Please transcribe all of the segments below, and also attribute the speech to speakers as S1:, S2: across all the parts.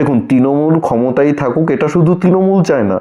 S1: দেখুন, তৃণমূল ক্ষমতায় থাকুক, এটা শুধু তৃণমূল চায় না।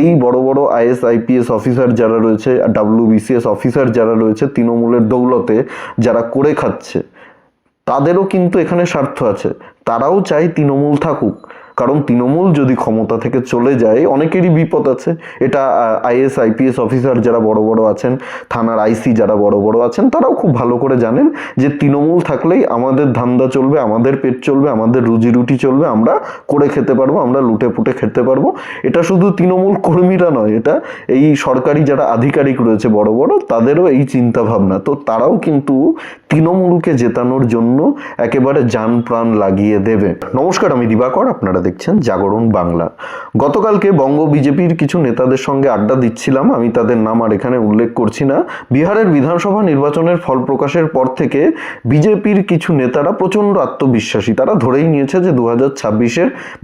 S1: এই বড় বড় আইএস আইপিএস অফিসার যারা রয়েছে ডাব্লিউবিসিএস অফিসার যারা রয়েছে, তৃণমূলের দৌলতে যারা করে খাচ্ছে, তাদেরও কিন্তু এখানে স্বার্থ আছে। তারাও চায় তৃণমূল থাকুক। কারণ তৃণমূল যদি ক্ষমতা থেকে চলে যায়, অনেকেরই বিপদ আছে। এটা আইএস, আইপিএস অফিসার যারা বড় বড় আছেন, থানার আইসি যারা বড় বড় আছেন, তারাও খুব ভালো করে জানেন যে তৃণমূল থাকলেই আমাদের ধান্দা চলবে, আমাদের পেট চলবে, আমাদের রুজি রুটি চলবে, আমরা করে খেতে পারব, আমরা লুটে পুটে খেতে পারব। এটা শুধু তৃণমূল কর্মীরা নয়, এটা এই সরকারি যারা আধিকারিক রয়েছে বড় বড়, তাদেরও এই চিন্তা ভাবনা তো তারাও কিন্তু তৃণমূলকে জেতানোর জন্য একেবারে যান প্রাণ লাগিয়ে দেবে। নমস্কার, আমি দিবাকর, আপনারা দেখছেন জাগরণ বাংলা। গতকালকে বঙ্গ বিজেপির কিছু নেতাদের সঙ্গে আড্ডা দিচ্ছিলাম, আমি তাদের নাম আর এখানে উল্লেখ করছি না। বিহারের বিধানসভা নির্বাচনের ফল প্রকাশের পর থেকে বিজেপির কিছু নেতারা প্রচণ্ড আত্মবিশ্বাসী। তারা ধরেই নিয়েছে যে দু হাজার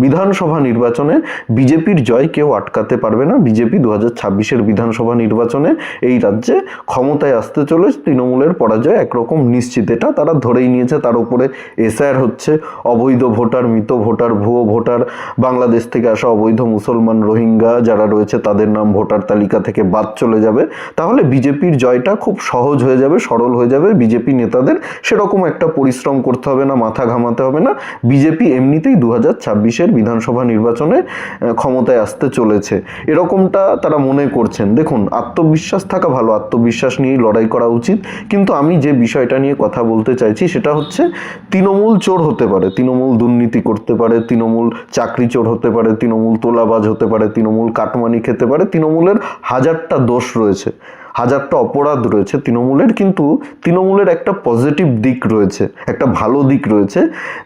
S1: বিধানসভা নির্বাচনে বিজেপির জয় কেউ আটকাতে পারবে না। বিজেপি দু হাজার ছাব্বিশের বিধানসভা নির্বাচনে এই রাজ্যে ক্ষমতায় আসতে চলে তৃণমূলের পরাজয় একরকম নিশ্চিত। এটা তারা ধরেই নিয়েছে, তার উপরে এসআর হচ্ছে, অবৈধ ভোটার, মৃত ভোটার, ভুয়ো ভোটার বাংলাদেশ থেকে আসা অবৈধ মুসলমান রোহিঙ্গা যারা রয়েছে তাদের নাম ভোটার তালিকা থেকে বাদ চলে যাবে। তাহলে বিজেপির জয়টা খুব সহজ হয়ে যাবে, সরল হয়ে যাবে। বিজেপি নেতাদের সেরকম একটা পরিশ্রম করতে হবে না, মাথা ঘামাতে হবে না। বিজেপি এমনিতেই দু হাজার ছাব্বিশের বিধানসভা নির্বাচনে ক্ষমতায় আসতে চলেছে। এরকমটা তারা মনে করছেন। দেখুন, আত্মবিশ্বাস থাকা ভালো, আত্মবিশ্বাস নিয়েই লড়াই করা উচিত। কিন্তু আমি যে বিষয়টা নিয়ে কথা বলতে চাইছি সেটা হচ্ছে, তৃণমূল চোর হতে পারে, তৃণমূল দুর্নীতি করতে পারে, তৃণমূল চাকরি চোর হতে পারে, তৃণমূল তোলাবাজ হতে পারে, তৃণমূল কাটমানি খেতে পারে, তৃণমূলের হাজারটা দোষ রয়েছে। হাজারটা অপরাধ রয়েছে তৃণমূলের, কিন্তু তৃণমূলের একটা পজিটিভ দিক রয়েছে, একটা ভালো দিক রয়েছে,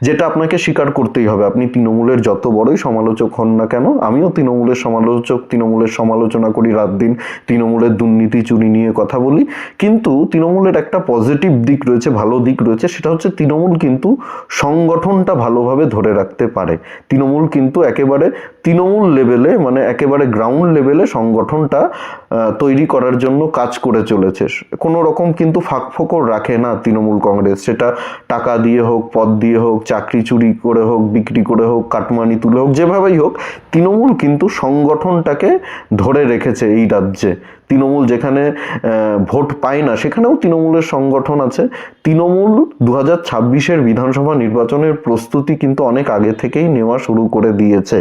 S1: যেটা আপনাকে স্বীকার করতেই হবে। আপনি তৃণমূলের যত বড়ই সমালোচক হন না কেন, আমিও তৃণমূলের সমালোচক, তৃণমূলের সমালোচনা করি রাত দিন, তৃণমূলের দুর্নীতি চুরি নিয়ে কথা বলি, কিন্তু তৃণমূলের একটা পজিটিভ দিক রয়েছে, ভালো দিক রয়েছে, সেটা হচ্ছে তৃণমূল কিন্তু সংগঠনটা ভালোভাবে ধরে রাখতে পারে। তৃণমূল কিন্তু একেবারে তৃণমূল লেভেলে মানে একেবারে গ্রাউন্ড লেভেলে সংগঠনটা তৈরি করার জন্য কাজ করে চলেছে। কোনো রকম কিন্তু ফাঁক ফোকর রাখে না তৃণমূল কংগ্রেস। সেটা টাকা দিয়ে হোক, পদ দিয়ে হোক, চাকরি চুরি করে হোক, বিক্রি করে হোক, কাটমানি তুলে হোক, যেভাবেই হোক, তৃণমূল কিন্তু সংগঠনটাকে ধরে রেখেছে এই রাজ্যে। তৃণমূল যেখানে ভোট পায় না, সেখানেও তৃণমূলের সংগঠন আছে। তৃণমূল দু হাজার ছাব্বিশের বিধানসভা নির্বাচনের প্রস্তুতি কিন্তু অনেক আগে থেকেই নেওয়া শুরু করে দিয়েছে।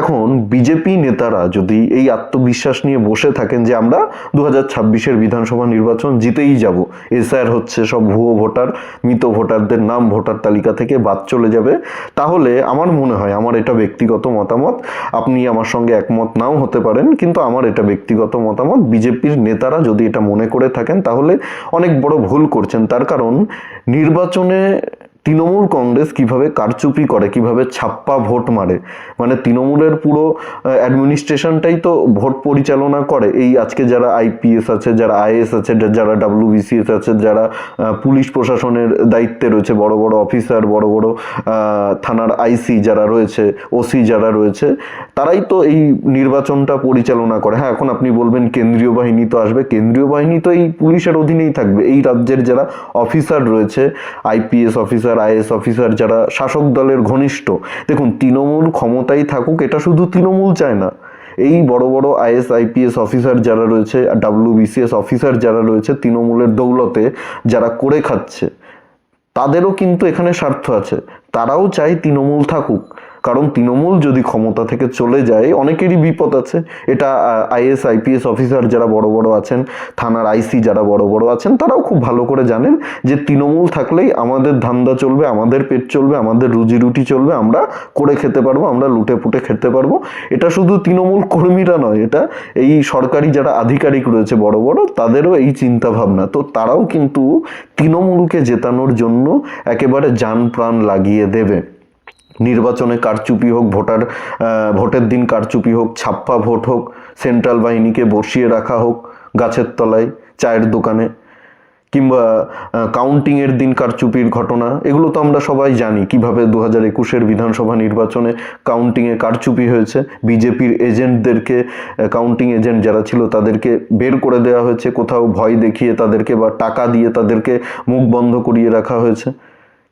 S1: এখন বিজেপি নেতারা যদি এই আত্মবিশ্বাস নিয়ে বসে থাকেন যে আমরা দু হাজার ছাব্বিশের বিধানসভা নির্বাচন জিতেই যাব এসআর হচ্ছে সব ভুয়ো ভোটার, মৃত ভোটারদের নাম ভোটার তালিকা থেকে বাদ চলে যাবে, তাহলে আমার মনে হয়, আমার এটা ব্যক্তিগত মতামত, আপনি আমার সঙ্গে একমত নাও হতে পারেন, কিন্তু আমার এটা ব্যক্তিগত মতামত বিজেপির নেতারা যদি এটা মনে করে থাকেন, তাহলে অনেক বড় ভুল করছেন। তার কারণ, নির্বাচনে তৃণমূল কংগ্রেস কীভাবে কারচুপি করে, কীভাবে ছাপ্পা ভোট মারে? মানে তৃণমূলের পুরো অ্যাডমিনিস্ট্রেশনটাই তো ভোট পরিচালনা করে। এই আজকে যারা আইপিএস আছে, যারা আইএস আছে যারা ডাব্লিউবিসিএস আছে, যারা পুলিশ প্রশাসনের দায়িত্বে রয়েছে, বড় বড় অফিসার বড় বড় থানার আইসি যারা রয়েছে ওসি যারা রয়েছে, তারাই তো এই নির্বাচনটা পরিচালনা করে। হ্যাঁ এখন আপনি বলবেন কেন্দ্রীয় বাহিনী তো আসবে। কেন্দ্রীয় বাহিনী তো এই পুলিশের অধীনেই থাকবে। এই রাজ্যের যারা অফিসার রয়েছে আইপিএস অফিসার আইএস অফিসার, যারা শাসক দলের ঘনিষ্ঠ, দেখুন তৃণমূল ক্ষমতায় থাকুক, এটা শুধু তৃণমূল চায় না। এই বড় বড় আইএস, আইপিএস অফিসার যারা রয়েছে, ডাব্লিউবিসিএস অফিসার যারা রয়েছে তৃণমূলের দৌলতে যারা করে খাচ্ছে, তাদেরও কিন্তু এখানে স্বার্থ আছে। তারাও চায় তৃণমূল থাকুক। কারণ তৃণমূল যদি ক্ষমতা থেকে চলে যায়, অনেকেরই বিপদ আছে। এটা আইএস, আইপিএস অফিসার যারা বড় বড় আছেন, থানার আইসি যারা বড় বড় আছেন, তারাও খুব ভালো করে জানেন যে তৃণমূল থাকলেই আমাদের ধান্দা চলবে, আমাদের পেট চলবে, আমাদের রুজি রুটি চলবে, আমরা করে খেতে পারব, আমরা লুটে পুটে খেতে পারব। এটা শুধু তৃণমূল কর্মীরা নয়, এটা এই সরকারি যারা আধিকারিক রয়েছে বড় বড়, তাদেরও এই চিন্তা ভাবনা তো তারাও কিন্তু তৃণমূলকে জেতানোর জন্য একেবারে যান প্রাণ লাগিয়ে দেবে। নির্বাচনে কারচুপি হোক, ভোটার ভোটের দিন কারচুপি হোক, ছাপ্পা ভোট হোক, সেন্ট্রাল বাহিনীকে বসিয়ে রাখা হোক গাছের তলায়, চায়ের দোকানে, কিংবা কাউন্টিংয়ের দিন কারচুপির ঘটনা, এগুলো তো আমরা সবাই জানি কীভাবে দু হাজার একুশের বিধানসভা নির্বাচনে কাউন্টিংয়ে কারচুপি হয়েছে। বিজেপির এজেন্টদেরকে কাউন্টিং এজেন্ট যারা ছিল তাদেরকে বের করে দেওয়া হয়েছে, কোথাও ভয় দেখিয়ে তাদেরকে বা টাকা দিয়ে তাদেরকে মুখ বন্ধ করিয়ে রাখা হয়েছে।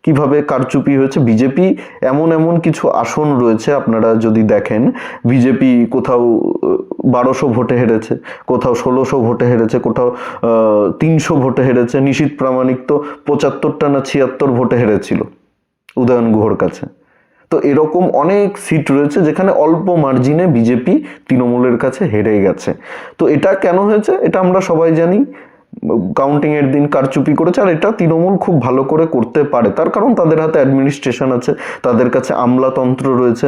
S1: কীভাবে কারচুপি হয়েছে? বিজেপি এমন এমন কিছু আসন রয়েছে আপনারা যদি দেখেন, বিজেপি কোথাও বারোশো ভোটে হেরেছে, কোথাও ষোলোশো ভোটে হেরেছে, কোথাও তিনশো ভোটে হেরেছে, নিশীত প্রামাণিক তো পঁচাত্তরটা না ছিয়াত্তর ভোটে হেরেছিল উদয়ন গুহর কাছে। তো এরকম অনেক সিট রয়েছে যেখানে অল্প মার্জিনে বিজেপি তৃণমূলের কাছে হেরে গেছে। তো এটা কেন হয়েছে? এটা আমরা সবাই জানি। কাউন্টিং এর দিন কারচুপি করেছে, আর এটা তৃণমূল খুব ভালো করে করতে পারে। তার কারণ তাদের হাতে অ্যাডমিনিস্ট্রেশন আছে, তাদের কাছে আমলাতন্ত্র রয়েছে।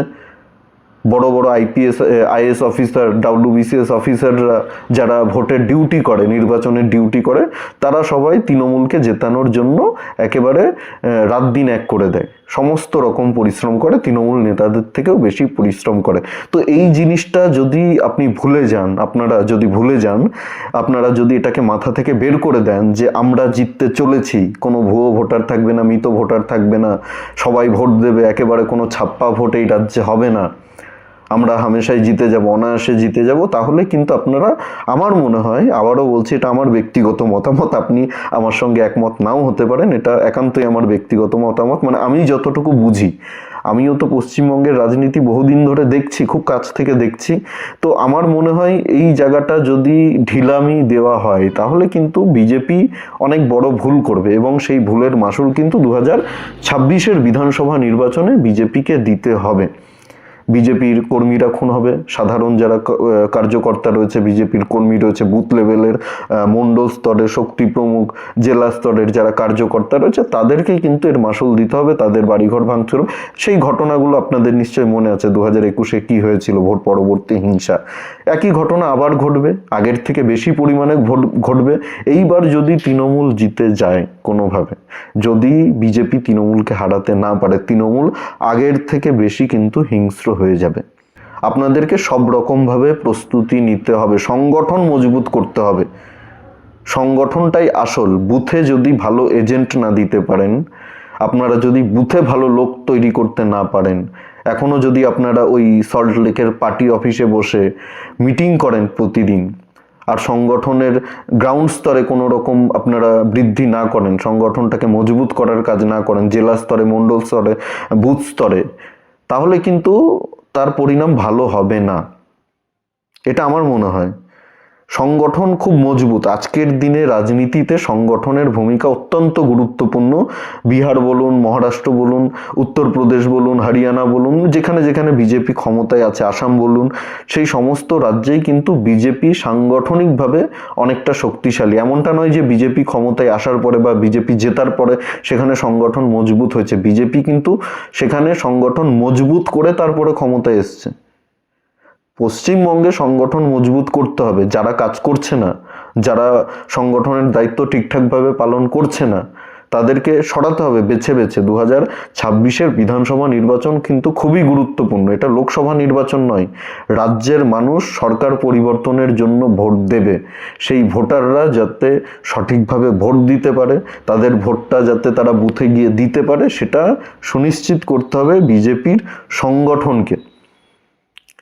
S1: বড় বড় আইপিএস আইএস অফিসার ডাব্লিউবিসিএস অফিসাররা যারা ভোটের ডিউটি করে নির্বাচনের ডিউটি করে, তারা সবাই তৃণমূলকে জেতানোর জন্য একেবারে রাত দিন এক করে দেয়। সমস্ত রকম পরিশ্রম করে, তৃণমূল নেতাদের থেকেও বেশি পরিশ্রম করে। তো এই জিনিসটা যদি আপনি ভুলে যান, আপনারা যদি ভুলে যান, আপনারা যদি এটাকে মাথা থেকে বের করে দেন যে আমরা জিততে চলেছি, কোনো ভুয়ো ভোটার থাকবে না, মৃত ভোটার থাকবে না, সবাই ভোট দেবে, একেবারে কোনো ছাপ্পা ভোট এই রাজ্যে হবে না আমরা হামেশাই জিতে যাব, অনায়াসে জিতে যাব, তাহলে কিন্তু আপনারা, আমার মনে হয়, আবারও বলছি, এটা আমার ব্যক্তিগত মতামত, আপনি আমার সঙ্গে একমত নাও হতে পারেন, এটা একান্তই আমার ব্যক্তিগত মতামত মানে আমি যতটুকু বুঝি, আমিও তো পশ্চিমবঙ্গের রাজনীতি বহুদিন ধরে দেখছি, খুব কাছ থেকে দেখছি, তো আমার মনে হয় এই জায়গাটা যদি ঢিলামি দেওয়া হয়, তাহলে কিন্তু বিজেপি অনেক বড় ভুল করবে, এবং সেই ভুলের মাসুল কিন্তু দু হাজার ছাব্বিশের বিধানসভা নির্বাচনে বিজেপিকে দিতে হবে। বিজেপির কর্মীরা খুন হবে। সাধারণ যারা কার্যকর্তা রয়েছে, বিজেপির কর্মী রয়েছে, বুথ লেভেলের মণ্ডল স্তরের শক্তি প্রমুখ, জেলা স্তরের যারা কার্যকর্তা রয়েছে, তাদেরকেই কিন্তু এর মাসুল দিতে হবে, তাদের বাড়িঘর ভাঙচুর সেই ঘটনাগুলো আপনাদের নিশ্চয়ই মনে আছে দু হাজার একুশে কী হয়েছিল ভোট পরবর্তী হিংসা। একই ঘটনা আবার ঘটবে, আগের থেকে বেশি পরিমাণে ঘটবে। এইবার যদি তৃণমূল জিতে যায় কোনোভাবে। যদি বিজেপি তৃণমূলকে হারাতে না পারে, তৃণমূল আগের থেকে বেশি কিন্তু হিংস্র হয়ে যাবে। আপনাদেরকে সব রকমভাবে প্রস্তুতি নিতে হবে, সংগঠন মজবুত করতে হবে। সংগঠনটাই আসল। বুথে যদি ভালো এজেন্ট না দিতে পারেন, আপনারা যদি বুথে ভালো লোক তৈরি করতে না পারেন এখনও যদি আপনারা ওই সল্ট লেকের পার্টি অফিসে বসে মিটিং করেন প্রতিদিন আর সংগঠনের গ্রাউন্ড স্তরে কোনো রকম আপনারা বৃদ্ধি না করেন, সংগঠনটাকে মজবুত করার কাজ না করেন, জেলা স্তরে মণ্ডল স্তরে, বুথ স্তরে, তাহলে কিন্তু তার পরিণাম ভালো হবে না। এটা আমার মনে হয়। সংগঠন খুব মজবুত। আজকের দিনে রাজনীতিতে সংগঠনের ভূমিকা অত্যন্ত গুরুত্বপূর্ণ। বিহার বলুন, মহারাষ্ট্র বলুন, উত্তরপ্রদেশ বলুন, হরিয়ানা বলুন, যেখানে যেখানে বিজেপি ক্ষমতায় আছে, আসাম বলুন, সেই সমস্ত রাজ্যেই কিন্তু বিজেপি সাংগঠনিকভাবে অনেকটা শক্তিশালী। এমনটা নয় যে বিজেপি ক্ষমতায় আসার পরে বা বিজেপি জেতার পরে সেখানে সংগঠন মজবুত হয়েছে। বিজেপি কিন্তু সেখানে সংগঠন মজবুত করে তারপরে ক্ষমতায় এসছে। পশ্চিমবঙ্গে সংগঠন মজবুত করতে হবে, যারা কাজ করছে না, যারা সংগঠনের দায়িত্ব ঠিকঠাকভাবে পালন করছে না, তাদেরকে সরাতে হবে বেছে বেছে। দু হাজার ছাব্বিশের বিধানসভা নির্বাচন কিন্তু খুবই গুরুত্বপূর্ণ। এটা লোকসভা নির্বাচন নয়, রাজ্যের মানুষ সরকার পরিবর্তনের জন্য ভোট দেবে। সেই ভোটাররা যাতে সঠিকভাবে ভোট দিতে পারে, তাদের ভোটটা যাতে তারা বুথে গিয়ে দিতে পারে, সেটা সুনিশ্চিত করতে হবে বিজেপির সংগঠনকে।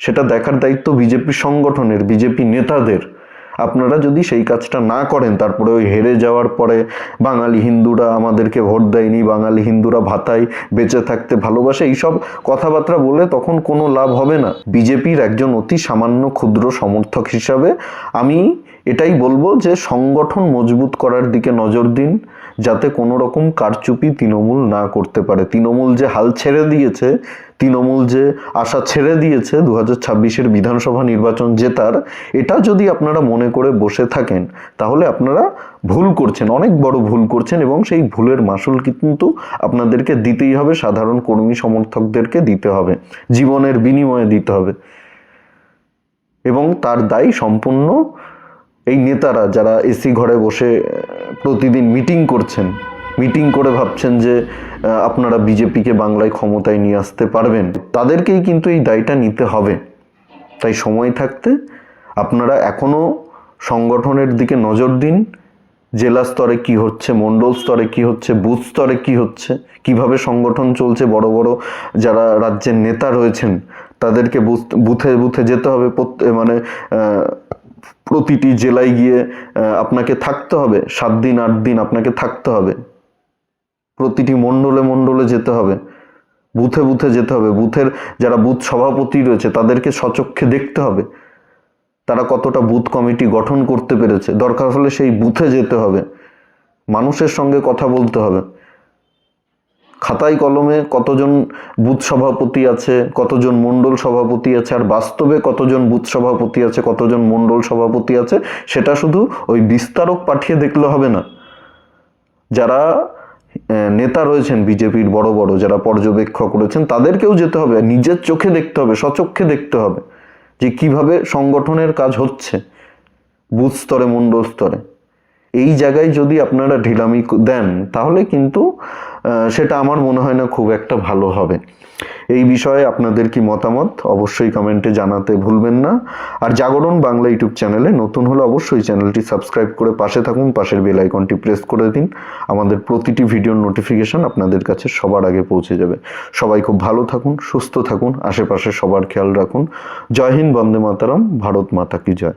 S1: সেটা দেখার দায়িত্ব বিজেপি সংগঠনের, বিজেপি নেতাদের। আপনারা যদি সেই কাজটা না করেন, তারপরে ওই হেরে যাওয়ার পরে বাঙালি হিন্দুরা আমাদেরকে ভোট দেয়নি, বাঙালি হিন্দুরা ভাতায় বেঁচে থাকতে ভালোবাসে, এইসব কথাবার্তা বলে তখন কোনো লাভ হবে না। বিজেপির একজন অতি সামান্য ক্ষুদ্র সমর্থক হিসাবে আমি এটাই বলব যে সংগঠন মজবুত করার দিকে নজর দিন, যাতে কোনো রকম কারচুপি তৃণমূল না করতে পারে। তৃণমূল যে হাল ছেড়ে দিয়েছে, তৃণমূল যে আশা ছেড়ে দিয়েছে দু হাজার ছাব্বিশের বিধানসভা নির্বাচন জেতার, এটা যদি আপনারা মনে করে বসে থাকেন, তাহলে আপনারা ভুল করছেন, অনেক বড় ভুল করছেন এবং সেই ভুলের মাসুল কিন্তু আপনাদেরকে দিতেই হবে, সাধারণ কর্মী সমর্থকদেরকে দিতে হবে, জীবনের বিনিময়ে দিতে হবে। এবং তার দায় সম্পূর্ণ এই নেতারা যারা এসি ঘরে বসে প্রতিদিন মিটিং করছেন, মিটিং করে ভাবছেন যে আপনারা বিজেপিকে বাংলায় ক্ষমতায় নিয়ে আসতে পারবেন, তাদেরকেই কিন্তু এই দায়টা নিতে হবে। তাই সময় থাকতে আপনারা এখনও সংগঠনের দিকে নজর দিন, জেলা স্তরে কি হচ্ছে, মণ্ডল স্তরে কি হচ্ছে, বুথ স্তরে কি হচ্ছে, কীভাবে সংগঠন চলছে, বড় বড় যারা রাজ্যের নেতা রয়েছেন, তাদেরকে বুথ- বুথে বুথে যেতে হবে মানে প্রতিটি জেলায় গিয়ে আপনাকে থাকতে হবে। সাত দিন, আট দিন আপনাকে থাকতে হবে। প্রতিটি মণ্ডলে মণ্ডলে যেতে হবে। বুথে বুথে যেতে হবে। বুথের যারা বুথ সভাপতি রয়েছে, তাদেরকে সচক্ষে দেখতে হবে। তারা কতটা বুথ কমিটি গঠন করতে পেরেছে। দরকার হলে সেই বুথে যেতে হবে। মানুষের সঙ্গে কথা বলতে হবে। খাতায় কলমে কতজন বুথ সভাপতি আছে, কতজন মণ্ডল সভাপতি আছে, আর বাস্তবে কতজন বুথ সভাপতি আছে, কতজন মণ্ডল সভাপতি আছে, সেটা শুধু ওই বিস্তারক পাঠিয়ে দেখলে হবে না। যারা নেতা রয়েছেন বিজেপির বড় বড়, যারা পর্যবেক্ষক রয়েছেন, তাদেরকেও যেতে হবে নিজের চোখে দেখতে হবে, সচক্ষে দেখতে হবে যে কীভাবে সংগঠনের কাজ হচ্ছে, বুথ স্তরে, মণ্ডল স্তরে। এই জায়গায় যদি আপনারা ঢিলামি দেন, তাহলে কিন্তু সেটা আমার মনে হয় না খুব একটা ভালো হবে। এই বিষয়ে আপনাদের কি মতামত অবশ্যই কমেন্টে জানাতে ভুলবেন না। আর জাগরণ বাংলা ইউটিউব চ্যানেলে নতুন হলে অবশ্যই চ্যানেলটি সাবস্ক্রাইব করে পাশে থাকুন, পাশের বেল আইকনটি প্রেস করে দিন। আমাদের প্রতিটি ভিডিওর নোটিফিকেশন আপনাদের কাছে সবার আগে পৌঁছে যাবে। সবাই খুব ভালো থাকুন, সুস্থ থাকুন, আশেপাশে সবার খেয়াল রাখুন। জয় হিন্দ, বন্দে মাতারাম, ভারত মাতা কি জয়।